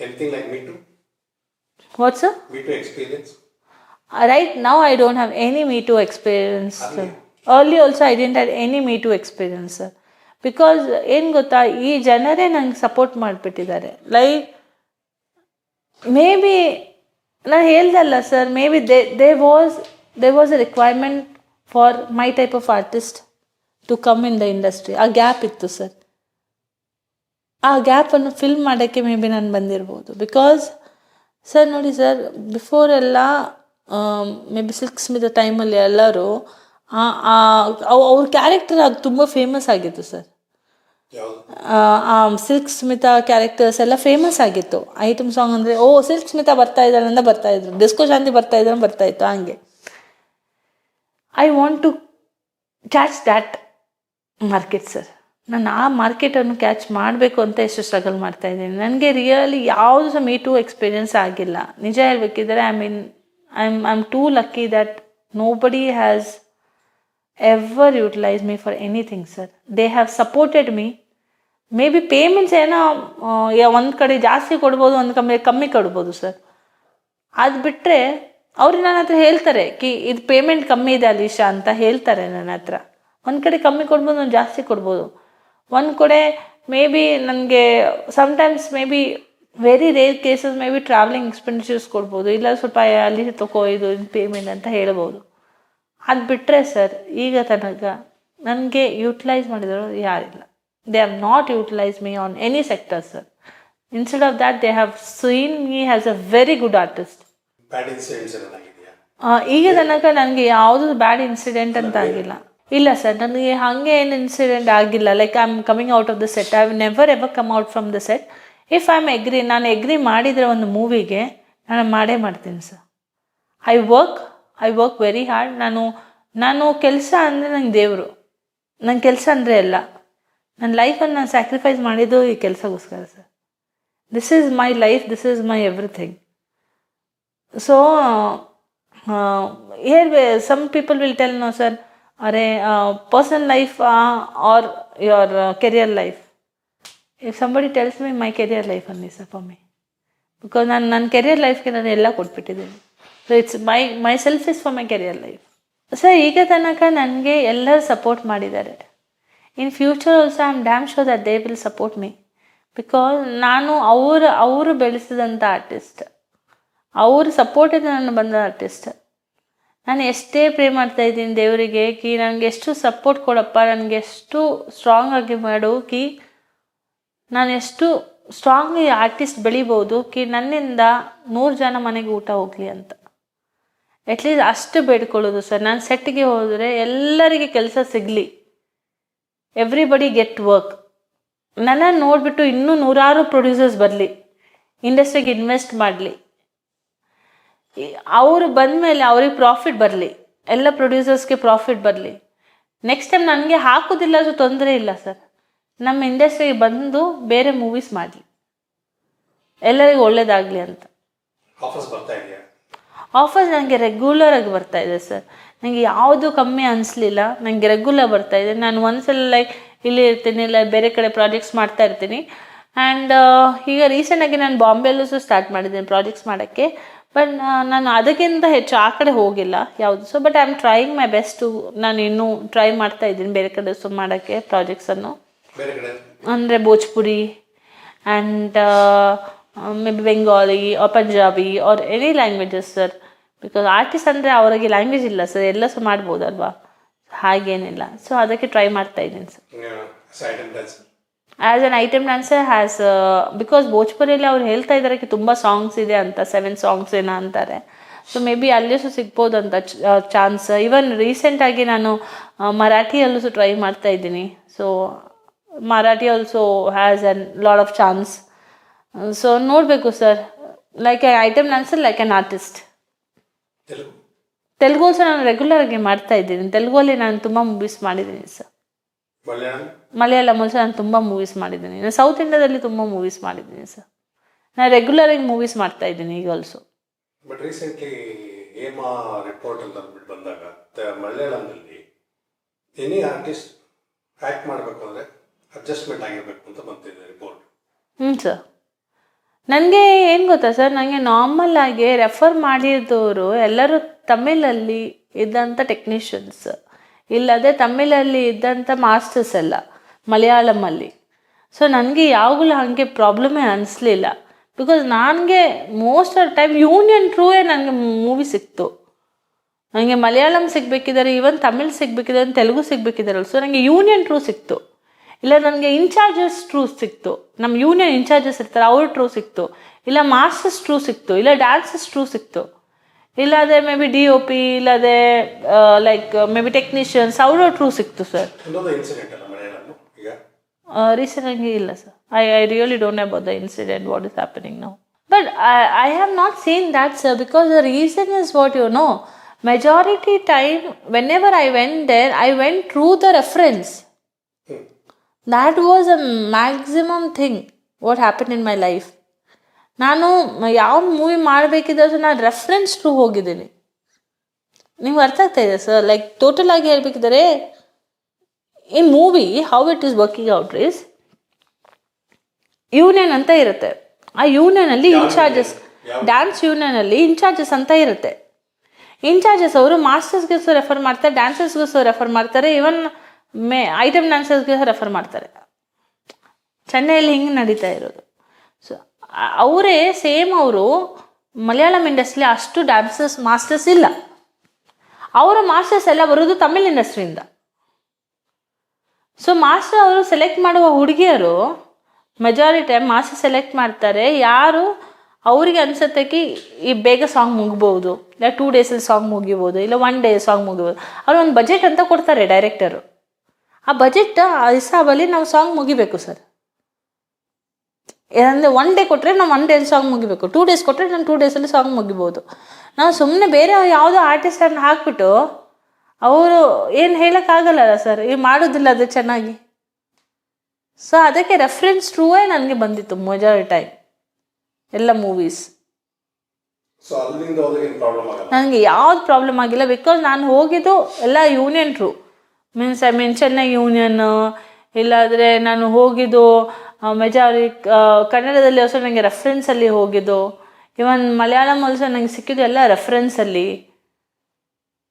Anything like Me Too? What, sir? Me Too experience? Uh, Right now, I don't have any Me Too experience. sir. Early also, I didn't have any Me Too experience, sir. Because ಏನು ಗೊತ್ತಾ ಈ ಜನರೇ ನಂಗೆ support ಮಾಡಿಬಿಟ್ಟಿದ್ದಾರೆ like maybe ನಾನು ಹೇಳ್ದಲ್ಲ sir maybe they they was they was a requirement for my type of artist to come in the industry ಆ gap ಇತ್ತು ಸರ್ ಆ ಗ್ಯಾಪನ್ನು ಫಿಲ್ ಮಾಡೋಕ್ಕೆ ಮೇ ಬಿ ನಾನು ಬಂದಿರ್ಬೋದು. ಬಿಕಾಸ್ ಸರ್ ನೋಡಿ ಸರ್ ಬಿಫೋರ್ ಎಲ್ಲ ಮೇ ಬಿ ಸಿಲ್ಕ್ ಸ್ಮಿತ ಟೈಮಲ್ಲಿ ಎಲ್ಲರೂ ಅವ್ರ ಕ್ಯಾರೆಕ್ಟರ್ ಅದು ತುಂಬ ಫೇಮಸ್ ಆಗಿತ್ತು ಸರ್ ಸಿಲ್ಕ್ ಸ್ಮಿತಾ ಕ್ಯಾರೆಕ್ಟರ್ಸ್ ಎಲ್ಲ ಫೇಮಸ್ ಆಗಿತ್ತು. ಐಟಮ್ ಸಾಂಗ್ ಅಂದರೆ, ಓ ಸಿಲ್ಕ್ ಸ್ಮಿತಾ ಬರ್ತಾ ಇದ್ದಾರೆ ಅಂತ ಬರ್ತಾ ಇದ್ರು. ಡಿಸ್ಕೋ ಶಾಂತಿ ಬರ್ತಾ ಇದ್ದಾರೆ ಬರ್ತಾ ಇತ್ತು ಹಂಗೆ. I want to catch that market sir ನಾನು ಆ ಮಾರ್ಕೆಟನ್ನು ಕ್ಯಾಚ್ ಮಾಡಬೇಕು ಅಂತ ಎಷ್ಟು ಸ್ಟ್ರಗಲ್ ಮಾಡ್ತಾ ಇದ್ದೀನಿ. ನನಗೆ ರಿಯಲಿ ಯಾವುದು ಸಹ ಮೀ ಟು ಎಕ್ಸ್ಪೀರಿಯೆನ್ಸ್ ಆಗಿಲ್ಲ. ನಿಜ ಹೇಳಬೇಕಿದ್ರೆ I mean I am I am too lucky that nobody has ever utilise me for anything sir they have supported me maybe payments ಏನೋ ಒಂದು ಕಡೆ ಜಾಸ್ತಿ ಕೊಡ್ಬೋದು, ಒಂದು ಕಮ್ಮಿ ಕಮ್ಮಿ ಕೊಡ್ಬೋದು ಸರ್ ಅದು ಬಿಟ್ಟರೆ ಅವ್ರು ನನ್ನ ಹತ್ರ ಹೇಳ್ತಾರೆ ಕಿ, ಇದು ಪೇಮೆಂಟ್ ಕಮ್ಮಿ ಇದೆ ಅಲೀಶಾ ಅಂತ ಹೇಳ್ತಾರೆ ನನ್ನ ಹತ್ರ. ಒಂದು ಕಡೆ ಕಮ್ಮಿ ಕೊಡ್ಬೋದು, ಒಂದು ಜಾಸ್ತಿ ಕೊಡ್ಬೋದು. ಒಂದು ಕಡೆ ಮೇ ಬಿ ನನಗೆ sometimes maybe very rare cases maybe travelling expenditures ಕೊಡ್ಬೋದು ಇಲ್ಲ ಸ್ವಲ್ಪ ಅಲ್ಲಿ ತಗೋ ಇದು ಪೇಮೆಂಟ್ ಅಂತ ಹೇಳ್ಬೋದು. ಅದು ಬಿಟ್ಟರೆ ಸರ್ ಈಗ ತನಕ ನನಗೆ ಯೂಟಿಲೈಸ್ ಮಾಡಿದವರು ಯಾರಿಲ್ಲ. They have not utilise me on any sector sir instead of that they have seen me has a very good artist ಈಗ ತನಕ ನನಗೆ ಯಾವುದು ಬ್ಯಾಡ್ ಇನ್ಸಿಡೆಂಟ್ ಅಂತ ಆಗಿಲ್ಲ. ಇಲ್ಲ ಸರ್, ನನಗೆ ಹಾಗೆ ಏನು ಇನ್ಸಿಡೆಂಟ್ ಆಗಿಲ್ಲ. Like I am coming out of the set I never ever come out from the set if I am agree ನಾನು ಎಗ್ರಿ ಮಾಡಿದರೆ ಒಂದು ಮೂವಿಗೆ ನಾನು ಮಾಡೇ ಮಾಡ್ತೀನಿ sir. I work I work very hard ನಾನು ನಾನು ಕೆಲಸ ಅಂದರೆ ನಂಗೆ ದೇವರು. ನನ್ನ ಕೆಲಸ ಅಂದರೆ ಎಲ್ಲ. ನನ್ನ ಲೈಫನ್ನು ನಾನು ಸ್ಯಾಕ್ರಿಫೈಸ್ ಮಾಡಿದ್ದು ಈ ಕೆಲಸಗೋಸ್ಕರ sir. This is my life this is my everything so here some people will tell no tell no sir are personal life or your career life if somebody tells me my career life ಅನ್ನಿ sir for me because ನಾನು ನನ್ನ career ಲೈಫ್ಗೆ ನಾನು ಎಲ್ಲ ಕೊಟ್ಬಿಟ್ಟಿದ್ದೀನಿ. So it's my myself is for my career life sir ಈಗ ತನಕ ನನಗೆ ಎಲ್ಲರೂ ಸಪೋರ್ಟ್ ಮಾಡಿದ್ದಾರೆ. In future also I am damn sure that they will support me because ನಾನು ಅವರು ಅವರು ಬೆಳೆಸಿದಂಥ ಆರ್ಟಿಸ್ಟ್ ಅವರು ಸಪೋರ್ಟಿಂದ ನಾನು ಬಂದ ಆರ್ಟಿಸ್ಟ್ ನಾನು ಎಷ್ಟೇ ಪ್ರೇ ಮಾಡ್ತಾ ಇದ್ದೀನಿ ದೇವರಿಗೆ, ಕಿ ನನಗೆ ಎಷ್ಟು ಸಪೋರ್ಟ್ ಕೊಡಪ್ಪ, ನನಗೆ ಎಷ್ಟು ಸ್ಟ್ರಾಂಗ್ ಆಗಿ ಮಾಡು, ಕಿ ನಾನು ಎಷ್ಟು ಸ್ಟ್ರಾಂಗ್ ಆರ್ಟಿಸ್ಟ್ ಬೆಳಿಬೋದು, ಕಿ ನನ್ನಿಂದ ನೂರು ಜನ ಮನೆಗೆ ಊಟ ಹೋಗಲಿ ಅಂತ. ಅಟ್ಲೀಸ್ಟ್ ಅಷ್ಟು ಬೇಡ್ಕೊಳ್ಳೋದು ಸರ್. ನಾನು ಸೆಟ್ಗೆ ಹೋದರೆ ಎಲ್ಲರಿಗೆ ಕೆಲಸ ಸಿಗಲಿ. ಎವ್ರಿಬಡಿ ಗೆಟ್ ವರ್ಕ್ ನನ್ನ ನೋಡಿಬಿಟ್ಟು ಇನ್ನೂ ನೂರಾರು ಪ್ರೊಡ್ಯೂಸರ್ಸ್ ಬರಲಿ. ಇಂಡಸ್ಟ್ರಿಗೆ ಇನ್ವೆಸ್ಟ್ ಮಾಡಲಿ. ಅವರು ಬಂದ ಮೇಲೆ ಅವ್ರಿಗೆ ಪ್ರಾಫಿಟ್ ಬರಲಿ. ಎಲ್ಲ ಪ್ರೊಡ್ಯೂಸರ್ಸ್ಗೆ ಪ್ರಾಫಿಟ್ ಬರಲಿ. ನೆಕ್ಸ್ಟ್ ಟೈಮ್ ನನಗೆ ಹಾಕೋದಿಲ್ಲ ಅದು ತೊಂದರೆ ಇಲ್ಲ ಸರ್ ನಮ್ಮ ಇಂಡಸ್ಟ್ರಿಗೆ ಬಂದು ಬೇರೆ ಮೂವೀಸ್ ಮಾಡಲಿ. ಎಲ್ಲರಿಗೂ ಒಳ್ಳೇದಾಗಲಿ ಅಂತ. ಆಫರ್ಸ್ ನನಗೆ ರೆಗ್ಯುಲರ್ ಆಗಿ ಬರ್ತಾ ಇದೆ ಸರ್ ನನಗೆ ಯಾವುದು ಕಮ್ಮಿ ಅನಿಸ್ಲಿಲ್ಲ. ನನಗೆ ರೆಗ್ಯುಲರ್ ಬರ್ತಾ ಇದೆ. ನಾನು ಒಂದ್ಸಲ ಲೈಕ್ ಇಲ್ಲಿ ಇರ್ತೀನಿ ಇಲ್ಲ ಬೇರೆ ಕಡೆ ಪ್ರಾಜೆಕ್ಟ್ಸ್ ಮಾಡ್ತಾ ಇರ್ತೀನಿ. ಆ್ಯಂಡ್ ಈಗ ರೀಸೆಂಟಾಗಿ ನಾನು ಬಾಂಬೆಲ್ಲೂ ಸಹ ಸ್ಟಾರ್ಟ್ ಮಾಡಿದ್ದೀನಿ ಪ್ರಾಜೆಕ್ಟ್ಸ್ ಮಾಡೋಕ್ಕೆ. ಬಟ್ ನಾನು ಅದಕ್ಕಿಂತ ಹೆಚ್ಚು ಆ ಕಡೆ ಹೋಗಿಲ್ಲ ಯಾವುದು. So but I am trying my best ನಾನು ಇನ್ನೂ ಟ್ರೈ ಮಾಡ್ತಾ ಇದ್ದೀನಿ ಬೇರೆ ಕಡೆ ಸೊ ಮಾಡೋಕ್ಕೆ ಪ್ರಾಜೆಕ್ಟ್ಸನ್ನು ಅಂದರೆ Bhojpuri and maybe Bengali or Punjabi or any languages sir because artist ಅಂದರೆ ಅವರಿಗೆ ಲ್ಯಾಂಗ್ವೇಜ್ ಇಲ್ಲ ಸರ್ ಎಲ್ಲ ಸಹ ಮಾಡ್ಬೋದಲ್ವಾ? ಹಾಗೇನಿಲ್ಲ. ಸೊ ಅದಕ್ಕೆ ಟ್ರೈ ಮಾಡ್ತಾ ಇದ್ದೀನಿ sir as an item dancer has because ಭೋಜ್ಪುರಿಯಲ್ಲಿ ಅವ್ರು ಹೇಳ್ತಾ ಇದ್ದಾರೆ ಕಿ ತುಂಬ ಸಾಂಗ್ಸ್ ಇದೆ ಅಂತ ಸೆವೆನ್ ಸಾಂಗ್ಸ್ ಏನೋ ಅಂತಾರೆ. ಸೊ ಮೇ ಬಿ ಅಲ್ಲಿಯೂ ಸಹ ಸಿಗ್ಬೋದು ಅಂತ ಚಾನ್ಸ್ ಈವನ್ ರೀಸೆಂಟಾಗಿ ನಾನು ಮರಾಠಿಯಲ್ಲೂ ಸಹ ಟ್ರೈ ಮಾಡ್ತಾ ಇದ್ದೀನಿ. So Marathi also has a lot of chance so ನೋಡಬೇಕು sir like a item dancer like an artist Telugu. Telugu ಸಹ ನಾನು ರೆಗ್ಯುಲರ್ ಆಗಿ ಮಾಡ್ತಾ ಇದ್ದೀನಿ. ತೆಲುಗಲ್ಲಿ ನಾನು ತುಂಬ ಮೂವೀಸ್ ಮಾಡಿದ್ದೀನಿ ಸರ್ ಮಲಯಾಳಂ? ಸಹ ನಾನು ತುಂಬ ಮೂವೀಸ್ ಮಾಡಿದ್ದೀನಿ. ನಾನು ಸೌತ್ ಇಂಡಿಯಾದಲ್ಲಿ ತುಂಬ ಮೂವೀಸ್ ಮಾಡಿದ್ದೀನಿ ಸರ್. ನಾನು ರೆಗ್ಯುಲರ್ ಆಗಿ ಮೂವೀಸ್ ಮಾಡ್ತಾ ಇದ್ದೀನಿ ಈಗ also but recently Hema report ಅಂತ ಅಂದ್ಬಿಟ್ಟು ಬಂದಾಗ ಮಲಯಾಳಂನಲ್ಲಿ ಎನಿ ಆರ್ಟಿಸ್ಟ್ ಆ್ಯಕ್ಟ್ ಮಾಡಬೇಕು ಅಂದರೆ ಅಡ್ಜಸ್ಟ್ಮೆಂಟ್ ಆಗಿರಬೇಕು ಅಂತ ಬಂತಿದೆ ರಿಪೋರ್ಟ್ ಹ್ಞೂ ಸರ್. ನನಗೆ ಏನು ಗೊತ್ತಾ ಸರ್ ನನಗೆ ನಾರ್ಮಲ್ ಆಗಿ ರೆಫರ್ ಮಾಡಿದವರು ಎಲ್ಲರೂ ತಮಿಳಲ್ಲಿ ಇದ್ದಂಥ ಟೆಕ್ನಿಷಿಯನ್ಸ್ ಇಲ್ಲದೆ ತಮಿಳಲ್ಲಿ ಇದ್ದಂಥ ಮಾಸ್ಟರ್ಸ್ ಎಲ್ಲ ಮಲಯಾಳಮಲ್ಲಿ. ಸೊ ನನಗೆ ಯಾವಾಗಲೂ ಹಾಗೆ ಪ್ರಾಬ್ಲಮೇ ಅನಿಸ್ಲಿಲ್ಲ. ಬಿಕಾಸ್ ನನಗೆ ಮೋಸ್ಟ್ ಆಫ್ ಟೈಮ್ ಯೂನಿಯನ್ ಟ್ರೂವೇ ನನಗೆ ಮೂವಿ ಸಿಕ್ತು. ನನಗೆ ಮಲಯಾಳಂ ಸಿಗಬೇಕಿದ್ದಾರೆ ಈವನ್ ತಮಿಳ್ ಸಿಗಬೇಕಿದ್ದಾರೆ ತೆಲುಗು ಸಿಗಬೇಕಿದ್ದಾರೆ ಸೊ ನನಗೆ ಯೂನಿಯನ್ ಟ್ರೂ ಸಿಕ್ತು. ಇಲ್ಲ ನನಗೆ ಇನ್ಚಾರ್ಜಸ್ ಟ್ರೂ ಸಿಕ್ತು. ನಮ್ಮ ಯೂನಿಯನ್ ಇನ್ಚಾರ್ಜಸ್ ಇರ್ತಾರೆ, ಅವ್ರ ಟ್ರೂ ಸಿಕ್ತು. ಇಲ್ಲ ಮಾಸ್ಟರ್ಸ್ ಟ್ರೂ ಸಿಕ್ತು. ಇಲ್ಲ ಡ್ಯಾನ್ಸಸ್ ಟ್ರೂ ಸಿಕ್ತು. ಇಲ್ಲದೆ maybe D O P ಇಲ್ಲದೆ ಲೈಕ್ ಮೇ ಬಿ ಟೆಕ್ನಿಷಿಯನ್ಸ್ ಅವರ ಟ್ರೂ ಸಿಕ್ತು ಸರ್ ಇನ್ನೊಂದು ಇನ್ಸಿಡೆಂಟ್ ಅಲ್ಲ ಮಲಯಾಳಂ ಈಗ? ರೀಸೆಂಟಾಗಿ ಇಲ್ಲ sir I I really don't about the incident what is happening now but I have not seen that sir because the reason is what you know majority time whenever I went there I went through the reference hmm. That was a maximum thing what happen in my life ನಾನು ಯಾವ movie ಮಾಡಬೇಕಿದ್ರು ನಾನು reference to ಹೋಗಿದ್ದೀನಿ. ನಿಮ್ಗೆ ಅರ್ಥ ಆಗ್ತಾ ಇದೆ sir like total ಆಗಿ ಹೇಳ್ಬೇಕಿದ್ರೆ ಈ movie how it is working out is union ಅಂತ ಇರುತ್ತೆ. ಆ ಯೂನಿಯನ್ ಅಲ್ಲಿ ಇನ್ಚಾರ್ಜಸ್ ಡ್ಯಾನ್ಸ್ ಯೂನಿಯನ್ ಅಲ್ಲಿ ಇನ್ಚಾರ್ಜಸ್ ಅಂತ ಇರುತ್ತೆ. ಇನ್ಚಾರ್ಜಸ್ ಅವರು ಮಾಸ್ಟರ್ಸ್ಗೆ ಸಹ ರೆಫರ್ ಮಾಡ್ತಾರೆ ಡ್ಯಾನ್ಸರ್ಸ್ಗೂ ಸಹ ರೆಫರ್ ಮಾಡ್ತಾರೆ ಇವನ್ ಮೇ ಐಟಮ್ ಡ್ಯಾನ್ಸರ್ಸ್ಗೆ ಸಹ ರೆಫರ್ ಮಾಡ್ತಾರೆ. ಚೆನ್ನೈಯಲ್ಲಿ ಹಿಂಗೆ ನಡೀತಾ ಇರೋದು. ಸೊ ಅವರೇ ಸೇಮ್ ಅವರು ಮಲಯಾಳಂ ಇಂಡಸ್ಟ್ರಿ ಅಷ್ಟು ಡ್ಯಾನ್ಸರ್ಸ್ ಮಾಸ್ಟರ್ಸ್ ಇಲ್ಲ. ಅವರ ಮಾಸ್ಟರ್ಸ್ ಎಲ್ಲ ಬರೋದು ತಮಿಳ್ ಇಂಡಸ್ಟ್ರಿಯಿಂದ. ಸೊ ಮಾಸ್ಟರ್ ಅವರು ಸೆಲೆಕ್ಟ್ ಮಾಡುವ ಹುಡುಗಿಯರು ಮೆಜಾರಿಟಿ ಟೈಮ್ ಮಾಸ್ಟರ್ ಸೆಲೆಕ್ಟ್ ಮಾಡ್ತಾರೆ. ಯಾರು ಅವರಿಗೆ ಅನ್ಸತ್ತಕ್ಕೆ ಈ ಬೇಗ ಸಾಂಗ್ ಮುಗ್ಬೋದು, ಇಲ್ಲ ಟೂ ಡೇಸಲ್ಲಿ ಸಾಂಗ್ ಮುಗಿಬೋದು, ಇಲ್ಲ ಒನ್ ಡೇ ಸಾಂಗ್ ಮುಗಿಬೋದು. ಅವ್ರು ಒಂದು ಬಜೆಟ್ ಅಂತ ಕೊಡ್ತಾರೆ ಡೈರೆಕ್ಟರು ಆ ಬಜೆಟ್ ಆ ಹಿಸಾಬಲ್ಲಿ ನಾವು ಸಾಂಗ್ ಮುಗಿಬೇಕು ಸರ್. ಅಂದರೆ ಒನ್ ಡೇ ಕೊಟ್ಟರೆ ನಾವು ಒನ್ ಡೇಲಿ ಸಾಂಗ್ ಮುಗಿಬೇಕು. ಟೂ ಡೇಸ್ ಕೊಟ್ಟರೆ ನಾನು ಟೂ ಡೇಸಲ್ಲಿ ಸಾಂಗ್ ಮುಗಿಬೋದು. ನಾವು ಸುಮ್ಮನೆ ಬೇರೆ ಯಾವುದೋ ಆರ್ಟಿಸ್ಟನ್ನು ಹಾಕ್ಬಿಟ್ಟು ಅವರು ಏನು ಹೇಳೋಕ್ಕಾಗಲ್ಲ ಸರ್ ಈ ಮಾಡೋದಿಲ್ಲ ಅದು ಚೆನ್ನಾಗಿ. ಸೊ ಅದಕ್ಕೆ ರೆಫರೆನ್ಸ್ ಟ್ರೂವೇ ನನಗೆ ಬಂದಿತ್ತು ಮೆಜಾರಿಟಿ ಟೈಮ್ ಎಲ್ಲ ಮೂವೀಸ್ ನನಗೆ ಯಾವ್ದು ಪ್ರಾಬ್ಲಮ್ ಆಗಿಲ್ಲ ಬಿಕಾಸ್ ನಾನು ಹೋಗಿದ್ದು ಎಲ್ಲ union through means I mean Chennai union ಇಲ್ಲಾದರೆ ನಾನು ಹೋಗಿದ್ದು ಮೆಜಾರಿ ಕನ್ನಡದಲ್ಲಿ ಹೊಸ ನನಗೆ ರೆಫ್ರೆನ್ಸಲ್ಲಿ ಹೋಗಿದ್ದು. ಇವನ್ ಮಲಯಾಳಂ ಅಲ್ಸ ನಂಗೆ ಸಿಕ್ಕಿದ್ದು ಎಲ್ಲ ರೆಫರೆನ್ಸಲ್ಲಿ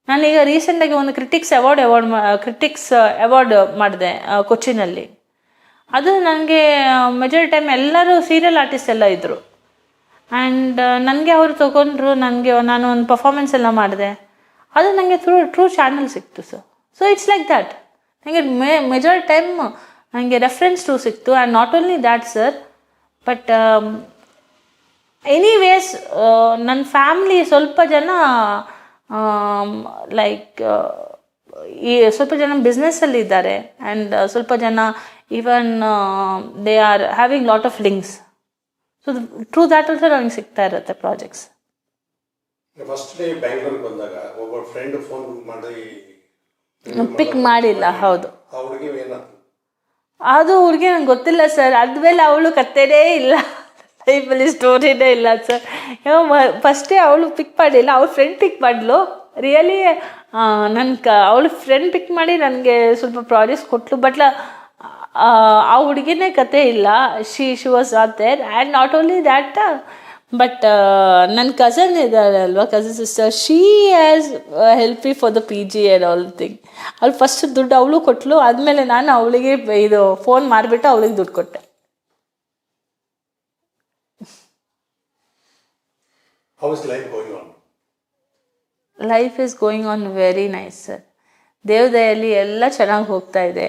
ನಾನೀಗ ರೀಸೆಂಟಾಗಿ ಒಂದು critics award award critics award ಮಾಡಿದೆ ಕೊಚ್ಚಿನಲ್ಲಿ. ಅದು ನನಗೆ ಮೆಜಾರಿಟಿ ಟೈಮ್ ಎಲ್ಲರೂ ಸೀರಿಯಲ್ ಆರ್ಟಿಸ್ಟ್ ಎಲ್ಲ ಇದ್ದರು ಆ್ಯಂಡ್ ನನಗೆ ಅವರು ತಗೊಂಡ್ರು ನನಗೆ ನಾನು ಒಂದು ಪರ್ಫಾರ್ಮೆನ್ಸ್ ಎಲ್ಲ ಮಾಡಿದೆ. ಅದು ನನಗೆ ಥ್ರೂ ಟ್ರೂ ಚಾನಲ್ ಸಿಕ್ತು sir so it's like that ನನಗೆ ಮೆ ಮೆಜಾರಿಟಿ ಟೈಮ್ ನನಗೆ ರೆಫರೆನ್ಸ್ ಟು ಸಿಕ್ತು. And not only that sir but anyways ನನ್ನ ಫ್ಯಾಮ್ಲಿ ಸ್ವಲ್ಪ ಜನ ಲೈಕ್ ಈ ಸ್ವಲ್ಪ ಜನ ಬಿಸ್ನೆಸ್ಸಲ್ಲಿ ಇದ್ದಾರೆ. ಆ್ಯಂಡ್ ಸ್ವಲ್ಪ ಜನ even they are having lot of links so through that also ನನಗೆ ಸಿಗ್ತಾ ಇರುತ್ತೆ ಪ್ರಾಜೆಕ್ಟ್ಸ್ ಫಸ್ಟ್ ಡೇ ಬ್ಯಾಂಗ್ಳೂರ್ಗೆ ಬಂದಾಗ ಒಬ್ಬ ಫ್ರೆಂಡ್ ಫೋನ್ ಮಾಡಿ ಪಿಕ್ ಮಾಡಿಲ್ಲ ಹೌದು. ಏನಾಯ್ತು ಅದು ಹುಡುಗಿ ನಂಗೆ ಗೊತ್ತಿಲ್ಲ ಸರ್. ಅದ್ಮೇಲೆ ಅವಳು ಕತ್ತೇನೇ ಇಲ್ಲ. ಲೈಫಲ್ಲಿ ಸ್ಟೋರಿನೇ ಇಲ್ಲ ಸರ್. ಫಸ್ಟೇ ಅವಳು ಪಿಕ್ ಮಾಡಿಲ್ಲ. ಅವಳು ಫ್ರೆಂಡ್ ಪಿಕ್ ಮಾಡಲು. ರಿಯಲಿ ನನ್ನ ಕ, ಅವಳು ಫ್ರೆಂಡ್ ಪಿಕ್ ಮಾಡಿ ನನಗೆ ಸ್ವಲ್ಪ ಪ್ರಾಜೆಕ್ಟ್ಸ್ ಕೊಟ್ಲು. ಬಟ್ ಆ ಹುಡುಗಿನೇ ಕತೆ ಇಲ್ಲ. She she was not there and not only that but ನನ್ನ ಕಸನ್ ಇದ್ದಾರೆ ಅಲ್ವಾ cousin sister she as help me for the P G and all thing ಅವ್ಳು ಫಸ್ಟ್ ದುಡ್ಡು ಅವಳು ಕೊಟ್ಟಳು ಆದಮೇಲೆ ನಾನು ಅವಳಿಗೆ ಇದು ಫೋನ್ ಮಾಡಿಬಿಟ್ಟು ಅವಳಿಗೆ ದುಡ್ಡು ಕೊಟ್ಟೆ. Life is going on very nice sir ದೇವದಯಲ್ಲಿ ಎಲ್ಲ ಚೆನ್ನಾಗಿ ಹೋಗ್ತಾ ಇದೆ.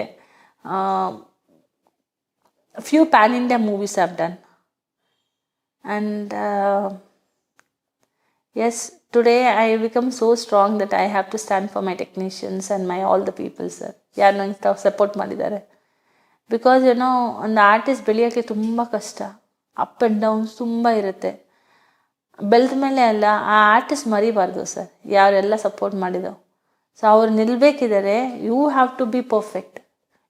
Few pan India movies have done and as today I become so strong that I have to stand for my technicians and my all the people sir ಯಾರು ನಂಗೆ support ಮಾಡಿದ್ದಾರೆ. Because ಏನೋ ಒಂದು artist ಬೆಳೆಯೋಕ್ಕೆ ತುಂಬ ಕಷ್ಟ. ಅಪ್ ಆ್ಯಂಡ್ ಡೌನ್ಸ್ ತುಂಬ ಇರುತ್ತೆ. ಬೆಳೆದ ಮೇಲೆ ಅಲ್ಲ, ಆ ಆರ್ಟಿಸ್ಟ್ ಮರಿಬಾರ್ದು ಸರ್ ಯಾರೆಲ್ಲ ಸಪೋರ್ಟ್ ಮಾಡಿದೋ. ಸೊ ಅವ್ರು ನಿಲ್ಬೇಕಿದ್ದಾರೆ. You have to be perfect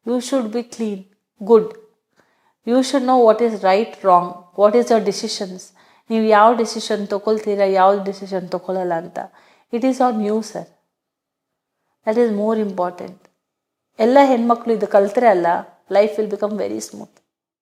you should be clean good you should know what is right wrong what is your decisions ನೀವು ಯಾವ ಡಿಸಿಷನ್ ತೊಗೊಳ್ತೀರಾ, ಯಾವ ಡಿಸಿಷನ್ ತೊಗೊಳ್ಳಲ್ಲ ಅಂತ. It is on you sir that is more important ಎಲ್ಲ ಹೆಣ್ಮಕ್ಳು ಇದು ಕಲ್ತರೆ ಅಲ್ಲ life will become very smooth